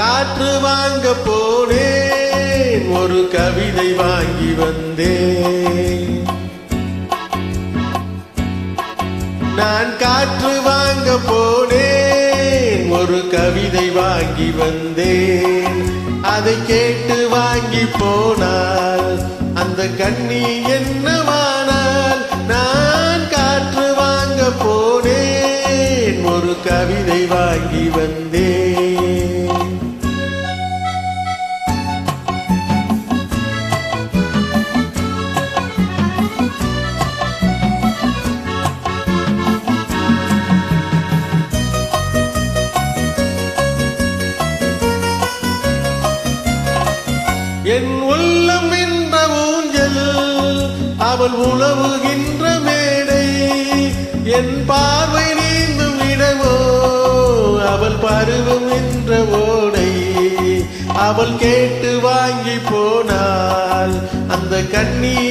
காற்று வாங்க போனேன் ஒரு கவிதை வாங்கி வந்தேன். நான் காற்று வாங்க போனேன் ஒரு கவிதை வாங்கி வந்தேன். அதை கேட்டு வாங்கி போனால் அந்த கண்ணி என்னவானால் நான் காற்று வாங்க போனேன் ஒரு கவிதை வாங்கி வந்தேன். என் உள்ளம் என்ற ஊஞ்சல் அவள் உழவுகின்ற மேடை. என் பார்வை நீந்தும் இடமோ அவள் பருவம் என்ற ஓடை. அவள் கேட்டு வாங்கி போனால் அந்த கண்ணீர்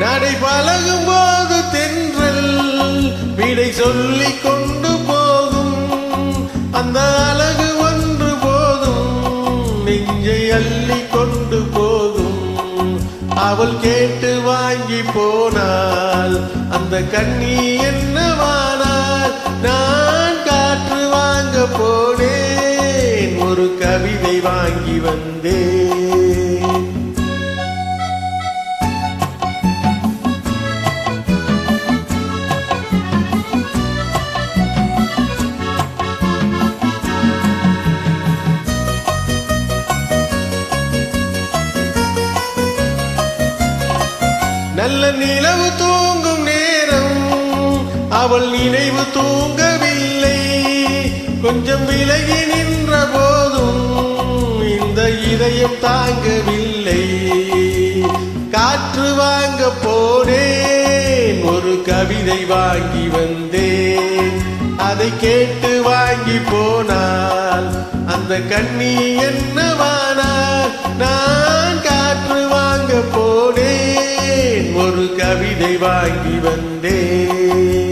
நடை பழகும் போது தென்றல் விடை சொல்லி கொண்டு போகும். அந்த அழகு ஒன்று போதும் நெஞ்சை அள்ளி கொண்டு போகும். அவள் கேட்டு வாங்கி போனால் அந்த கண்ணி என்னவானால்? நான் காற்று வாங்க போனேன் ஒரு கவிதை வாங்கி வந்தேன். நல்ல நிலவு தூங்கும் நேரம். அவள் நினைவு தூங்கவில்லை. கொஞ்சம் விலகி நின்ற போதும் இந்த இதயம் தாங்கவில்லை. காற்று வாங்க போனேன் ஒரு கவிதை வாங்கி வந்தேன். அதை கேட்டு வாங்கி போனால் அந்த கண்ணி என்னவா? ஒரு கவிதை வாங்கி வந்தேன்.